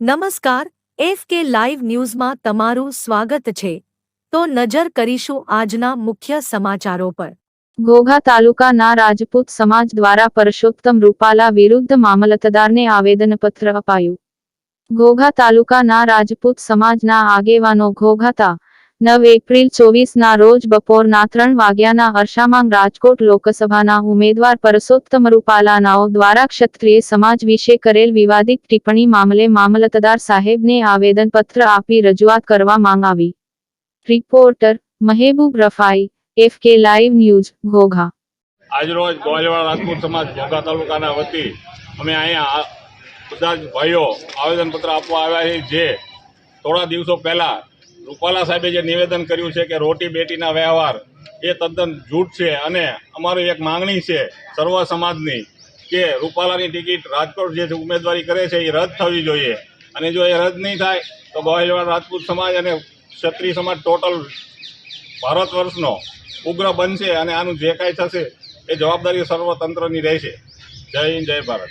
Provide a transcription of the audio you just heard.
નમસ્કાર, F K live ન્યૂઝમાં તમારું સ્વાગત છે. તો નજર કરીશું આજના મુખ્ય સમાચારો પર. ઘોઘા તાલુકાના રાજપૂત સમાજ દ્વારા પરસોત્તમ રૂપાલા વિરુદ્ધ મામલતદારને આવેદનપત્ર અપાયું. ઘોઘા તાલુકાના રાજપૂત સમાજના આગેવાનો ઘોઘાતા નવ એપ્રિલ ચોવીસના રોજ બપોરના ત્રણ વાગ્યાના હર્ષામાંગ રાજકોટ લોકસભાના ઉમેદવાર પરસોત્તમ રૂપાલાનાઓ દ્વારા ક્ષત્રિય સમાજ વિશે કરેલ વિવાદિત ટિપ્પણી મામલે મામલતદાર સાહેબને આવેદનપત્ર આપી રજૂઆત કરવા માંગ આવી. Reporter Mehboob Rafai, F K live news, Ghogha. આજરોજ ગોવાલવાડા રાજપૂત સમાજ, ઘોઘા તાલુકાના વતી અમે અહીંયા બધા જ ભાઈઓ આવેદનપત્ર આપવા આવ્યા છે જે થોડા દિવસો પહેલા રૂપાલા સાહેબે જે નિવેદન કર્યું છે કે રોટી બેટીના વ્યવહાર એ તદ્દન જૂઠ છે અને અમારી એક માંગણી છે સર્વ સમાજની કે રૂપાલાની ટિકિટ રાજકોટ જે ઉમેદવારી કરે છે એ રદ થવી જોઈએ. અને જો એ રદ નહીં થાય, તો ગોહિલવાડ રાજપૂત સમાજ અને ક્ષત્રિય સમાજ ટોટલ ભારત વર્ષનો ઉગ્ર બનશે અને આનું જે કાંઈ થશે એ જવાબદારી સર્વતંત્રની રહેશે. જય હિન્દ, જય ભારત.